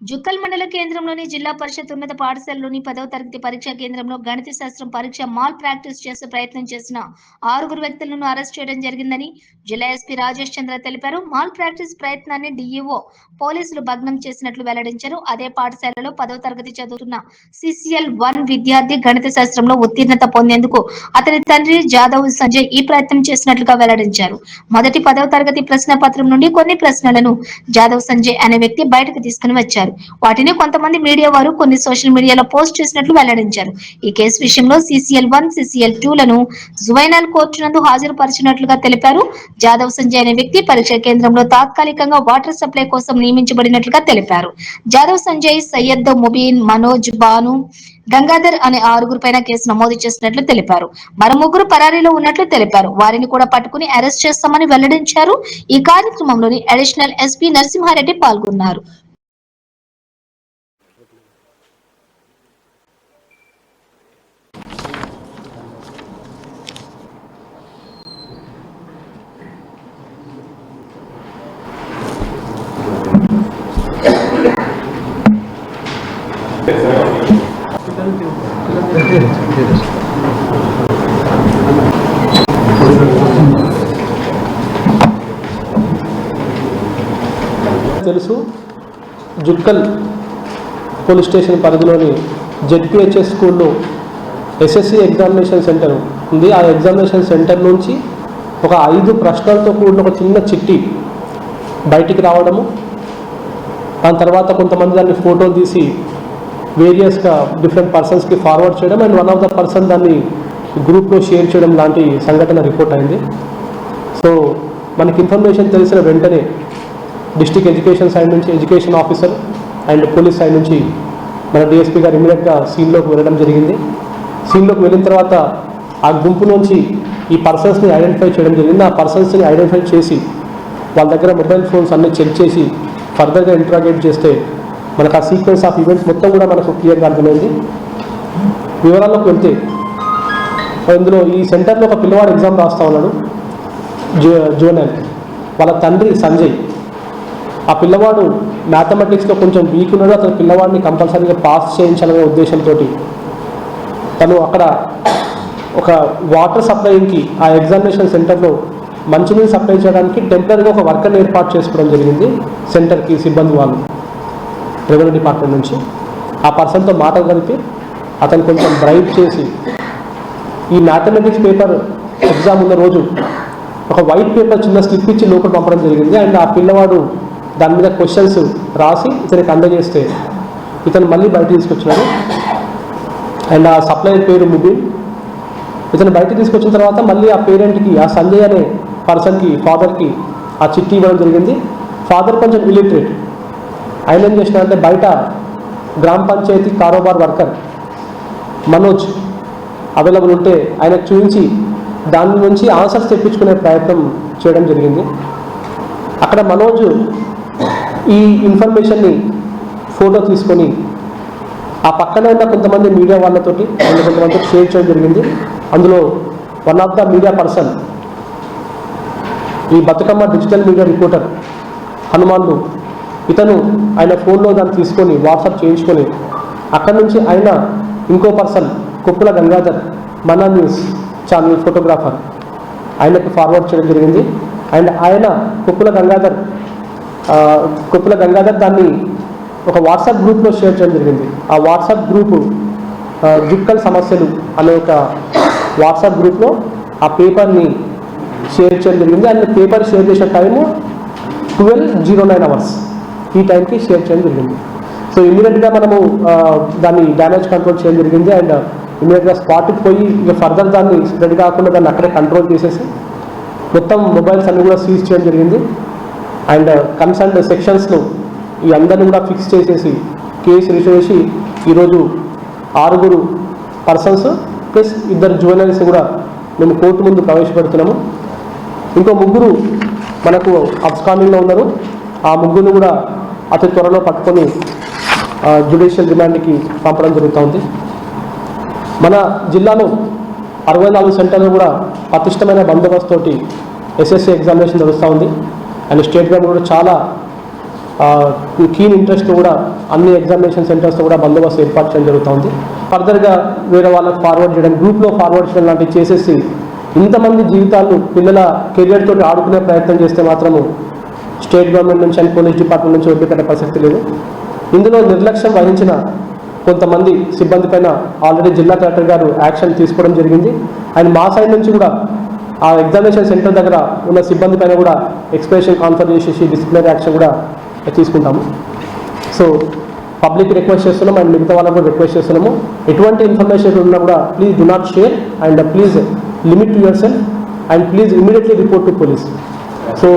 జుక్కల్ మండల కేంద్రంలోని జిల్లా పరిషత్ ఉన్నత పాఠశాలలోని పదవ తరగతి పరీక్షా కేంద్రంలో గణిత శాస్త్రం పరీక్ష మాల్ ప్రాక్టీస్ చేసే ప్రయత్నం చేసిన ఆరుగురు వ్యక్తులను అరెస్ట్ చేయడం జరిగిందని జిల్లా ఎస్పీ రాజేష్ చంద్ర తెలిపారు. మాల్ ప్రాక్టీస్ ప్రయత్నాన్ని డిఈఓ పోలీసులు భగ్నం చేసినట్లు వెల్లడించారు. అదే పాఠశాలలో పదవ తరగతి చదువుతున్న సిసిఎల్ వన్ విద్యార్థి గణిత శాస్త్రంలో ఉత్తీర్ణత పొందేందుకు అతని తండ్రి జాదవ్ సంజయ్ ఈ ప్రయత్నం చేసినట్లుగా వెల్లడించారు. మొదటి పదవ తరగతి ప్రశ్న పత్రం నుండి కొన్ని ప్రశ్నలను జాదవ్ సంజయ్ అనే వ్యక్తి బయటకు తీసుకుని వచ్చారు. వాటిని కొంతమంది మీడియా వారు కొన్ని సోషల్ మీడియాలో పోస్ట్ చేసినట్లు వెల్లడించారు. ఈ కేసు విషయంలో సిసిఎల్ వన్ సిసిఎల్ టూ లను జువైనల్ కోర్టు నందు హాజరుపరిచినట్లుగా తెలిపారు. జాదవ్ సంజయ్ అనే వ్యక్తి పరీక్ష కేంద్రంలో తాత్కాలికంగా వాటర్ సప్లై కోసం నియమించబడినట్లుగా తెలిపారు. జాదవ్ సంజయ్ సయ్యద్ ముబీన్ మనోజ్ బాను గంగాధర్ అనే ఆరుగురు పైన కేసు నమోదు చేసినట్లు తెలిపారు. మరో ముగ్గురు పరారీలో ఉన్నట్లు తెలిపారు. వారిని కూడా పట్టుకుని అరెస్ట్ చేస్తామని వెల్లడించారు. ఈ కార్యక్రమంలోని అడిషనల్ ఎస్పీ నరసింహారెడ్డి పాల్గొన్నారు. తెలుసు జుక్కల్ పోలీస్ స్టేషన్ పరిధిలోని జెడ్పిహెచ్ఎస్ స్కూల్లో ఎస్ఎస్సి ఎగ్జామినేషన్ సెంటర్ ఉంది. ఆ ఎగ్జామినేషన్ సెంటర్ నుంచి ఒక ఐదు ప్రశ్నలతో కూడిన ఒక చిన్న చిట్టి బయటికి రావడము దాని తర్వాత కొంతమంది దాన్ని ఫోటోలు తీసి వేరియస్గా డిఫరెంట్ పర్సన్స్కి ఫార్వర్డ్ చేయడం and one of the person దాన్ని గ్రూప్లో షేర్ చేయడం లాంటి సంఘటన రిపోర్ట్ అయింది. సో మనకి ఇన్ఫర్మేషన్ తెలిసిన వెంటనే డిస్టిక్ ఎడ్యుకేషన్ సైడ్ నుంచి education officer and police side నుంచి మన డిఎస్పీ గారు ఇమీడియట్గా సీన్లోకి వెళ్ళడం జరిగింది. సీన్లోకి వెళ్ళిన తర్వాత ఆ గుంపు నుంచి ఈ పర్సన్స్ని ఐడెంటిఫై చేయడం జరిగింది. ఆ పర్సన్స్ని ఐడెంటిఫై చేసి వాళ్ళ దగ్గర మొబైల్ ఫోన్స్ అన్నీ చెక్ చేసి ఫర్దర్గా ఇంట్రాగేట్ చేస్తే మనకు ఆ సీక్వెన్స్ ఆఫ్ ఈవెంట్స్ మొత్తం కూడా మనకు క్లియర్గా అర్థమైంది. వివరాల్లోకి వెళ్తే ఇందులో ఈ సెంటర్లో ఒక పిల్లవాడు ఎగ్జామ్ రాస్తా ఉన్నాడు. జో జోనల్. వాళ్ళ తండ్రి సంజయ్. ఆ పిల్లవాడు మ్యాథమెటిక్స్లో కొంచెం వీక్ ఉన్నాడు. అతను పిల్లవాడిని కంపల్సరీగా పాస్ చేయించాలనే ఉద్దేశంతో తను అక్కడ ఒక వాటర్ సప్లైకి ఆ ఎగ్జామినేషన్ సెంటర్లో మంచినీళ్ళు సప్లై చేయడానికి టెంపరీగా ఒక వర్కర్ని ఏర్పాటు చేసుకోవడం జరిగింది. సెంటర్కి సిబ్బంది వాళ్ళు. రెవెన్యూ డిపార్ట్మెంట్ నుంచి ఆ పర్సన్తో మాట కలిపి అతను కొంచెం బ్రైట్ చేసి ఈ మ్యాథమెటిక్స్ పేపర్ ఎగ్జామ్ ఉన్న రోజు ఒక వైట్ పేపర్ చిన్న స్లిప్ ఇచ్చి లోపల పంపడం జరిగింది. అండ్ ఆ పిల్లవాడు దాని మీద క్వశ్చన్స్ రాసి ఇతనికి అందజేస్తే ఇతను మళ్ళీ బయట తీసుకొచ్చినాడు. అండ్ ఆ సప్లయర్ పేరు ముబిన్. ఇతను బయట తీసుకొచ్చిన తర్వాత మళ్ళీ ఆ పేరెంట్కి ఆ సంజయ్ అనే పర్సన్కి ఫాదర్కి ఆ చిట్టి ఇవ్వడం జరిగింది. ఫాదర్ కొంచెం ఇలిటరేట్. ఆయన ఏం చేసినారంటే బయట గ్రామ పంచాయతీ కారోబార్ వర్కర్ మనోజ్ అవైలబుల్ ఉంటే ఆయనకు చూపించి దాని నుంచి ఆన్సర్స్ తెప్పించుకునే ప్రయత్నం చేయడం జరిగింది. అక్కడ మనోజ్ ఈ ఇన్ఫర్మేషన్ని ఫోటో తీసుకొని ఆ పక్కన ఉన్న కొంతమంది మీడియా వాళ్ళతోటి కొంతమంది షేర్ చేయడం జరిగింది. అందులో one of the media person ఈ Bathukamma digital media reporter Hanumanlu ఇతను ఆయన ఫోన్లో దాన్ని తీసుకొని వాట్సాప్ చేయించుకొని అక్కడి నుంచి ఆయన ఇంకో పర్సన్ కుప్పుల గంగాధర్ మన న్యూస్ ఛానల్ ఫోటోగ్రాఫర్ ఆయనకు ఫార్వర్డ్ చేయడం జరిగింది. అండ్ ఆయన కుప్పుల గంగాధర్ ఆ, కుప్పుల గంగాధర్ దాన్ని ఒక వాట్సాప్ గ్రూప్లో షేర్ చేయడం జరిగింది. ఆ వాట్సాప్ గ్రూపు జుక్కల్ సమస్యలు అనే ఒక వాట్సాప్ గ్రూప్లో ఆ పేపర్ని షేర్ చేయడం జరిగింది. అండ్ పేపర్ షేర్ చేసిన time twelve zero nine hours. ఈ టైంకి షేర్ చేయడం జరిగింది. సో ఇమీడియట్గా మనము దాన్ని డ్యామేజ్ కంట్రోల్ చేయడం జరిగింది. అండ్ ఇమీడియట్గా స్పాట్కి పోయి ఇక ఫర్దర్ దాన్ని స్ప్రెడ్ కాకుండా దాన్ని అక్కడే కంట్రోల్ చేసేసి మొత్తం మొబైల్స్ అన్ని కూడా సీజ్ చేయడం జరిగింది. అండ్ కన్సర్న్ సెక్షన్స్లో ఈ అందరిని కూడా ఫిక్స్ చేసేసి కేసు రిజిస్టర్ చేసి ఈరోజు ఆరుగురు పర్సన్స్ ప్లస్ ఇద్దరు జ్యువెలరీస్ కూడా మేము కోర్టు ముందు ప్రవేశపెడుతున్నాము. ఇంకో ముగ్గురు మనకు అబ్స్కాండింగ్లో ఉన్నారు. ఆ ముగ్గురు కూడా అతి త్వరలో పట్టుకొని జ్యుడిషియల్ రిమాండ్కి పంపడం జరుగుతోంది. మన జిల్లాలో అరవై నాలుగు సెంటర్లు కూడా పటిష్టమైన బందోబస్తు తోటి ఎస్ఎస్సి ఎగ్జామినేషన్ నడుస్తూ ఉంది. అండ్ స్టేట్ గవర్నమెంట్ కూడా చాలా కీన్ ఇంట్రెస్ట్ కూడా అన్ని ఎగ్జామినేషన్ సెంటర్స్తో కూడా బందోబస్తు ఏర్పాటు చేయడం జరుగుతుంది ఫర్దర్గా వేరే వాళ్ళకి ఫార్వర్డ్ చేయడం గ్రూప్లో ఫార్వర్డ్ చేయడం లాంటివి చేసేసి ఇంతమంది జీవితాలు పిల్లల కెరియర్ తోటి ఆడుకునే ప్రయత్నం చేస్తే మాత్రము స్టేట్ గవర్నమెంట్ నుంచి అండ్ పోలీస్ డిపార్ట్మెంట్ నుంచి వదిలిపెట్టే పరిస్థితి లేదు. ఇందులో నిర్లక్ష్యం వహించిన కొంతమంది సిబ్బంది పైన ఆల్రెడీ జిల్లా కలెక్టర్ గారు యాక్షన్ తీసుకోవడం జరిగింది. అండ్ మా సైడ్ నుంచి కూడా ఆ ఎగ్జామినేషన్ సెంటర్ దగ్గర ఉన్న సిబ్బంది పైన కూడా ఎక్స్ప్రెషన్ కాన్ఫర్ చేసేసి డిసిప్లినరీ యాక్షన్ కూడా తీసుకుంటాము. సో పబ్లిక్ రిక్వెస్ట్ చేస్తున్నాం అండ్ మిగతా వాళ్ళకు కూడా రిక్వెస్ట్ చేస్తున్నాము. ఎటువంటి ఇన్ఫర్మేషన్ ఉన్నా కూడా please do not share and please limit to yourself and please immediately report to police so